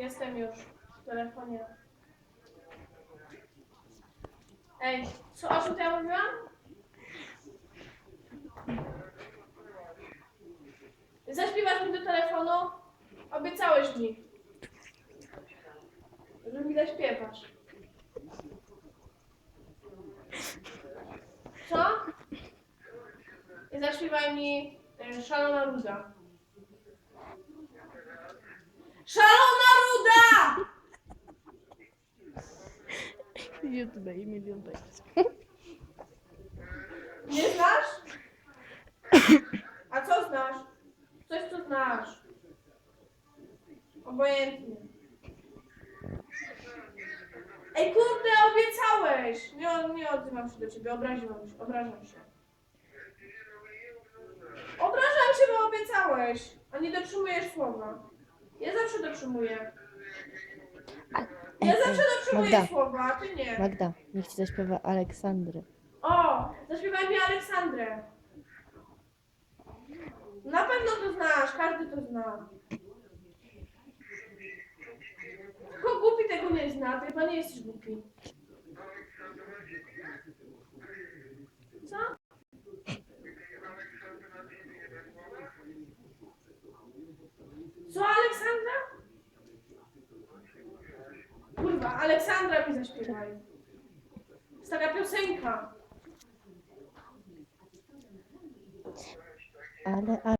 Jestem już w telefonie. Ej, co, o czym ja mówiłam? Zaśpiewasz mi do telefonu? Obiecałeś mi. Że mi zaśpiewasz. Co? I zaśpiewaj mi y, Szalona Ruda. Szalona Ruda! YouTube i milion bajek. Nie znasz? A co znasz? Coś, co znasz. Obojętnie. Ej, kurde, obiecałeś! Nie, nie odzywam się do ciebie, obraziłam się, obrażam się. Obrażam się, bo obiecałeś, a nie dotrzymujesz słowa. Ja zawsze dotrzymuję. Ja zawsze Magda, słowa, ty nie. Magda, niech ci zaśpiewa Aleksandry. O, zaśpiewaj mi Aleksandrę. Na pewno to znasz, każdy to zna. Tylko głupi tego nie zna, ty chyba nie jesteś głupi. Co? Co, Aleksandra? Kurwa, Aleksandra mi zaśpiewaj. Jest taka piosenka. Ale,